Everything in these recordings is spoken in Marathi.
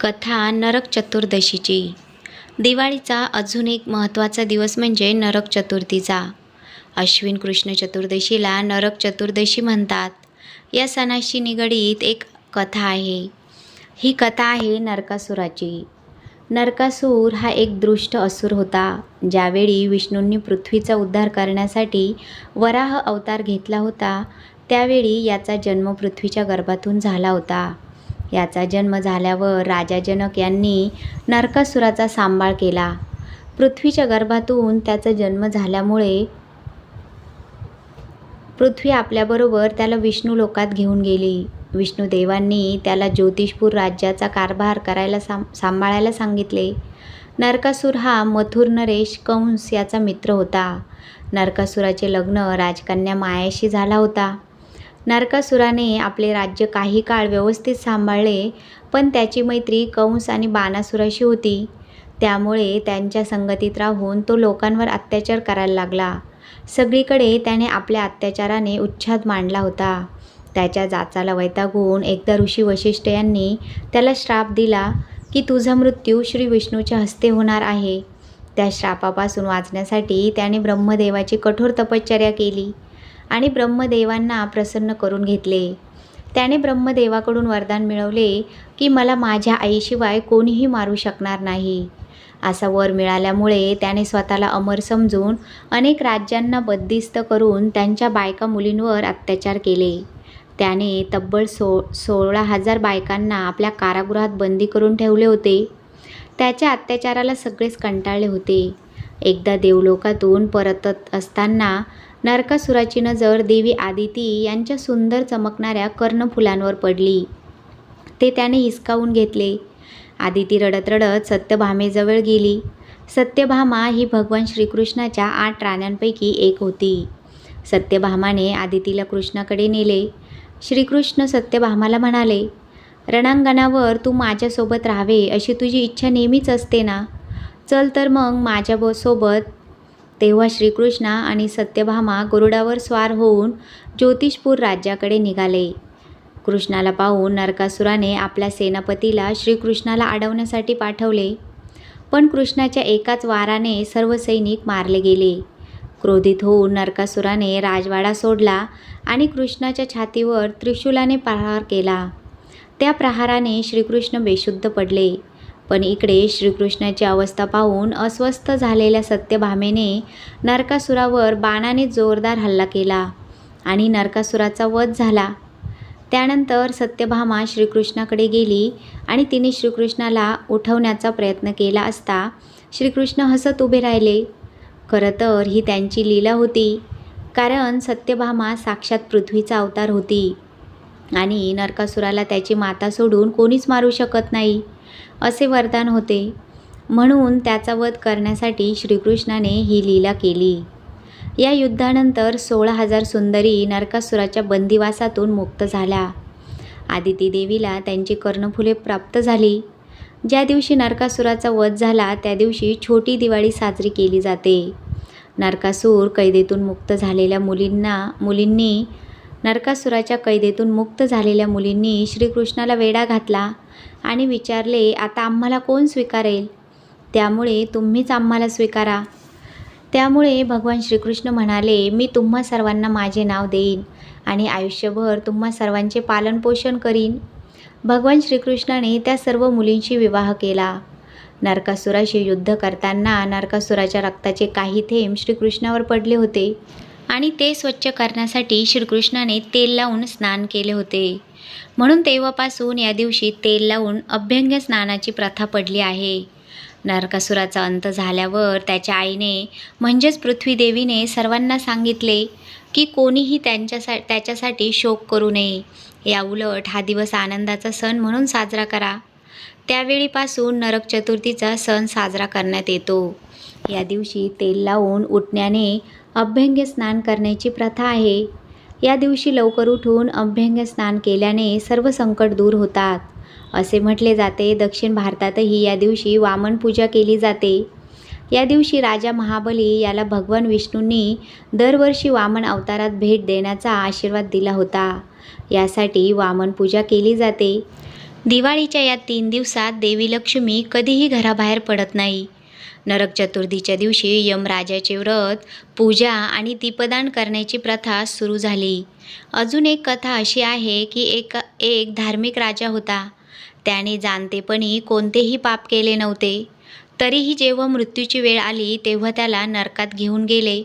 कथा नरक चतुर्दशीची. दिवाळीचा अजून एक महत्त्वाचा दिवस म्हणजे नरक चतुर्थीचा. अश्विन कृष्ण चतुर्दशीला नरक चतुर्दशी म्हणतात. या सणाशी निगडीत एक कथा आहे. ही कथा आहे नरकासुराची. नरकासूर हा एक दृष्ट असुर होता. ज्यावेळी विष्णूंनी पृथ्वीचा उद्धार करण्यासाठी वराह अवतार घेतला होता त्यावेळी याचा जन्म पृथ्वीच्या गर्भातून झाला होता. याचा जन्म झाल्यावर राजा जनक यांनी नरकासुराचा सांभाळ केला. पृथ्वीच्या गर्भातून त्याचा जन्म झाल्यामुळे पृथ्वी आपल्याबरोबर त्याला विष्णू लोकात घेऊन गेली. विष्णुदेवांनी त्याला ज्योतिषपूर राज्याचा कारभार करायला सां सांभाळायला सांगितले. नरकासूर हा मथुर नरेश कंस याचा मित्र होता. नरकासुराचे लग्न राजकन्या मायाशी झाला होता. नरकासुराने आपले राज्य काही काळ व्यवस्थित सांभाळले पण त्याची मैत्री कंस आणि बाणासुराशी होती. त्यामुळे त्यांच्या संगतीत राहून तो लोकांवर अत्याचार करायला लागला. सगळीकडे त्याने आपल्या अत्याचाराने उच्छाद मांडला होता. त्याच्या जाचाला वैतागून एकदा ऋषी वशिष्ठ यांनी त्याला श्राप दिला की तुझा मृत्यू श्री विष्णूच्या हस्ते होणार आहे. त्या श्रापापासून वाचण्यासाठी त्याने ब्रह्मदेवाची कठोर तपश्चर्या केली. आणि ब्रह्मदेवांना प्रसन्न करून घेतले. त्याने ब्रह्मदेवाकडून वरदान मिळवले की मला माझ्या आईशिवाय कोणीही मारू शकणार नाही. असा वर मिळाल्यामुळे त्याने स्वतःला अमर समजून अनेक राज्यांना बद्दिस्त करून त्यांच्या बायका मुलींवर अत्याचार केले. त्याने तब्बल सो सोळा हजार बायकांना आपल्या कारागृहात बंदी करून ठेवले होते. त्याच्या अत्याचाराला सगळेच कंटाळले होते. एकदा देवलोकातून परतत असताना नरकासुराची नजर देवी आदिती यांच्या सुंदर चमकणाऱ्या कर्णफुलांवर पडली ते त्याने हिसकावून घेतले. आदिती रडत रडत सत्यभामेजवळ गेली. सत्यभामा ही भगवान श्रीकृष्णाच्या आठ राण्यांपैकी एक होती. सत्यभामाने आदितीला कृष्णाकडे नेले. श्रीकृष्ण सत्यभामाला म्हणाले रणांगणावर तू माझ्यासोबत राहावे अशी तुझी इच्छा नेहमीच असते ना? चल तर मग माझ्या सोबत तेव्हा श्रीकृष्णा आणि सत्यभामा गरुडावर स्वार होऊन ज्योतिषपूर राज्याकडे निघाले. कृष्णाला पाहून नरकासुराने आपल्या सेनापतीला श्रीकृष्णाला अडवण्यासाठी पाठवले. पण कृष्णाच्या एकाच वाराने सर्व सैनिक मारले गेले. क्रोधित होऊन नरकासुराने राजवाडा सोडला आणि कृष्णाच्या छातीवर त्रिशूलाने प्रहार केला. त्या प्रहाराने श्रीकृष्ण बेशुद्ध पडले. पण इकडे श्रीकृष्णाची अवस्था पाहून अस्वस्थ झालेल्या सत्यभामेने नरकासुरावर बाणाने जोरदार हल्ला केला आणि नरकासुराचा वध झाला. त्यानंतर सत्यभामा श्रीकृष्णाकडे गेली आणि तिने श्रीकृष्णाला उठवण्याचा प्रयत्न केला असता श्रीकृष्ण हसत उभे राहिले. खरं तर ही त्यांची लीला होती कारण सत्यभामा साक्षात पृथ्वीचा अवतार होती आणि नरकासुराला त्याची माता सोडून कोणीच मारू शकत नाही. असे वरदान होते. म्हणून त्याचा वध करण्यासाठी श्रीकृष्णाने ही लीला केली. या युद्धानंतर सोळा हजार सुंदरी नरकासुराच्या बंदिवासातून मुक्त झाल्या. आदिती देवीला त्यांची कर्णफुले प्राप्त झाली. ज्या दिवशी नरकासुराचा वध झाला त्या दिवशी छोटी दिवाळी साजरी केली जाते. नरकासूर कैदेतून मुक्त झालेल्या मुलींना मुलींनी नरकासुराच्या कैदेतून मुक्त झालेल्या मुलींनी श्रीकृष्णाला वेढा घातला. आणि विचारले आता आम्हाला कोण स्वीकारेल? त्यामुळे तुम्हीच आम्हाला स्वीकारा. त्यामुळे भगवान श्रीकृष्ण म्हणाले मी तुम्हा सर्वांना माझे नाव देईन आणि आयुष्यभर तुम्हा सर्वांचे पालनपोषण करीन. भगवान श्रीकृष्णाने त्या सर्व मुलींशी विवाह केला. नरकासुराशी युद्ध करताना नरकासुराच्या रक्ताचे काही थेंब श्रीकृष्णावर पडले होते आणि ते स्वच्छ करण्यासाठी श्रीकृष्णाने तेल लावून स्नान केले होते. म्हणून तेव्हापासून या दिवशी तेल लावून अभ्यंग स्नानाची प्रथा पडली आहे. नरकासुराचा अंत झाल्यावर त्याच्या आईने म्हणजेच पृथ्वीदेवीने सर्वांना सांगितले की कोणीही त्यांच्यासा त्याच्यासाठी शोक करू नये. या उलट हा दिवस आनंदाचा सण म्हणून साजरा करा. त्यावेळीपासून नरक चतुर्थीचा सण साजरा करण्यात येतो. या दिवशी तेल लावून उठण्याने अभ्यंग स्नान करण्याची प्रथा आहे. या दिवशी लवकर उठून अभ्यंग स्नान केल्याने सर्व संकट दूर होतात. असे म्हटले जाते दक्षिण भारतातही या दिवशी वामन पूजा केली जाते. या दिवशी राजा महाबली याला भगवान विष्णूंनी दरवर्षी वामन अवतारात भेट देण्याचा आशीर्वाद दिला होता. यासाठी वामन पूजा केली जाते. दिवाळीच्या या तीन दिवसात देवी लक्ष्मी कधीही घराबाहेर पडत नाही. नरक चतुर्थीच्या दिवशी यमराजाचे व्रत पूजा आणि दीपदान करण्याची प्रथा सुरू झाली. अजून एक कथा अशी आहे की एक एक धार्मिक राजा होता. त्याने जाणतेपणी कोणतेही पाप केले नव्हते. तरीही जेव्हा मृत्यूची वेळ आली तेव्हा त्याला नरकात घेऊन गेले.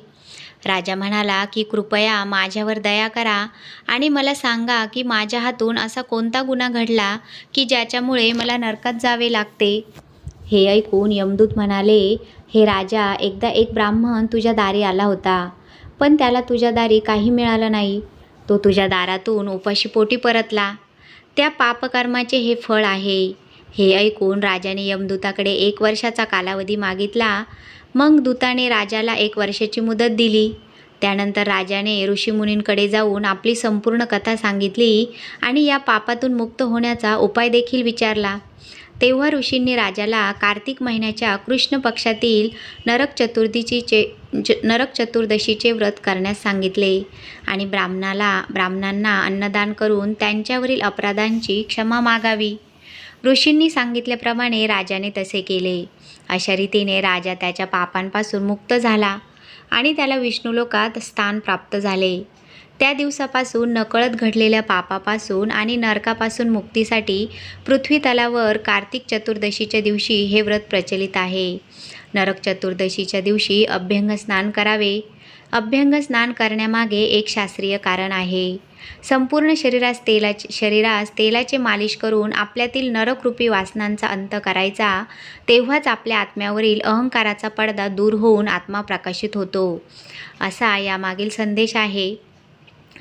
राजा म्हणाला की कृपया माझ्यावर दया करा आणि मला सांगा की माझ्या हातून असा कोणता गुन्हा घडला की ज्याच्यामुळे मला नरकात जावे लागते? हे ऐकून यमदूत म्हणाले हे राजा एकदा एक ब्राह्मण तुझ्या दारी आला होता पण त्याला तुझ्या दारी काही मिळालं नाही. तो तुझ्या दारातून उपाशी पोटी परतला. त्या पापकर्माचे हे फळ आहे. हे ऐकून राजाने यमदूताकडे एक वर्षाचा कालावधी मागितला. मग दूताने राजाला एक वर्षाची मुदत दिली. त्यानंतर राजाने ऋषीमुनींकडे जाऊन आपली संपूर्ण कथा सांगितली आणि या पापातून मुक्त होण्याचा उपाय देखील विचारला. तेव्हा ऋषींनी राजाला कार्तिक महिन्याच्या कृष्ण पक्षातील नरक चतुर्थीचे ज नरक चतुर्दशीचे व्रत करण्यास सांगितले. आणि ब्राह्मणाला ब्राह्मणांना अन्नदान करून त्यांच्यावरील अपराधांची क्षमा मागावी. ऋषींनी सांगितल्याप्रमाणे राजाने तसे केले. अशा रीतीने राजा त्याच्या पापांपासून मुक्त झाला आणि त्याला विष्णुलोकात स्थान प्राप्त झाले. त्या दिवसापासून नकळत घडलेल्या पापापासून आणि नरकापासून मुक्तीसाठी पृथ्वी तलावर कार्तिक चतुर्दशीच्या दिवशी हे व्रत प्रचलित आहे. नरक चतुर्दशीच्या दिवशी अभ्यंग स्नान करावे. अभ्यंग स्नान करण्यामागे एक शास्त्रीय कारण आहे. संपूर्ण शरीरास तेलाचे शरीरास तेलाचे मालिश करून आपल्यातील नरकरूपी वासनांचा अंत करायचा तेव्हाच आपल्या आत्म्यावरील अहंकाराचा पडदा दूर होऊन आत्मा प्रकाशित होतो. असा यामागील संदेश आहे.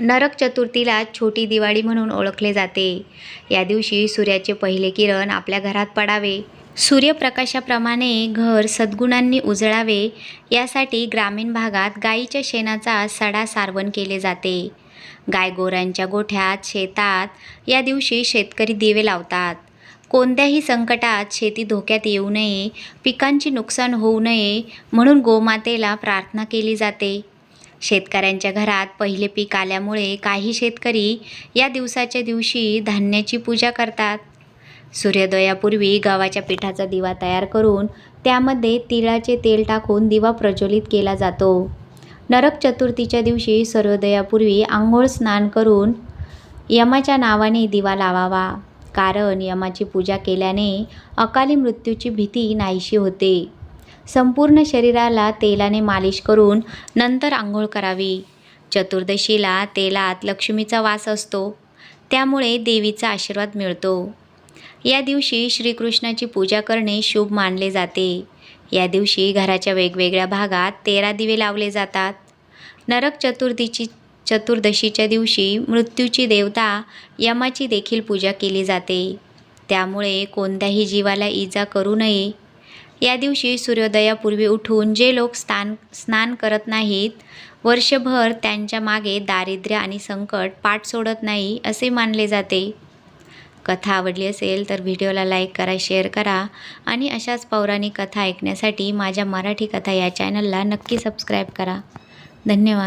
नरक चतुर्थीला छोटी दिवाळी म्हणून ओळखले जाते. या दिवशी सूर्याचे पहिले किरण आपल्या घरात पडावे. सूर्यप्रकाशाप्रमाणे घर सद्गुणांनी उजळावे यासाठी ग्रामीण भागात गाईच्या शेणाचा सडा सारवण केले जाते. गाय गोठ्यात शेतात या दिवशी शेतकरी दिवे लावतात. कोणत्याही संकटात शेती धोक्यात येऊ नये पिकांची नुकसान होऊ नये म्हणून गोमातेला प्रार्थना केली जाते. शेतकऱ्यांच्या घरात पहिले पीक आल्यामुळे काही शेतकरी या दिवसाच्या दिवशी धान्याची पूजा करतात. सूर्योदयापूर्वी गव्हाच्या पिठाचा दिवा तयार करून त्यामध्ये तिळाचे तेल टाकून दिवा प्रज्वलित केला जातो. नरक चतुर्थीच्या दिवशी सूर्योदयापूर्वी आंघोळ स्नान करून यमाच्या नावाने दिवा लावावा. कारण यमाची पूजा केल्याने अकाली मृत्यूची भीती नाहीशी होते. संपूर्ण शरीराला तेलाने मालिश करून नंतर आंघोळ करावी. चतुर्दशीला तेलात लक्ष्मीचा वास असतो. त्यामुळे देवीचा आशीर्वाद मिळतो. या दिवशी श्रीकृष्णाची पूजा करणे शुभ मानले जाते. या दिवशी घराच्या वेगवेगळ्या भागात तेरा दिवे लावले जातात. नरक चतुर्थीची चतुर्दशीच्या दिवशी मृत्यूची देवता यमाची देखील पूजा केली जाते. त्यामुळे कोणत्याही जीवाला इजा करू नये. या दिवशी सूर्योदयापूर्वी उठून जे लोक स्नान स्नान करत नाहीत वर्षभर त्यांच्या मागे दारिद्र्य आणि संकट पाठ सोडत नाही असे मानले जाते. कथा आवडली असेल तर व्हिडिओला लाईक करा शेअर करा आणि अशाच पौराणिक कथा ऐकण्यासाठी माझ्या मराठी कथा या चॅनलला नक्की सबस्क्राईब करा. धन्यवाद.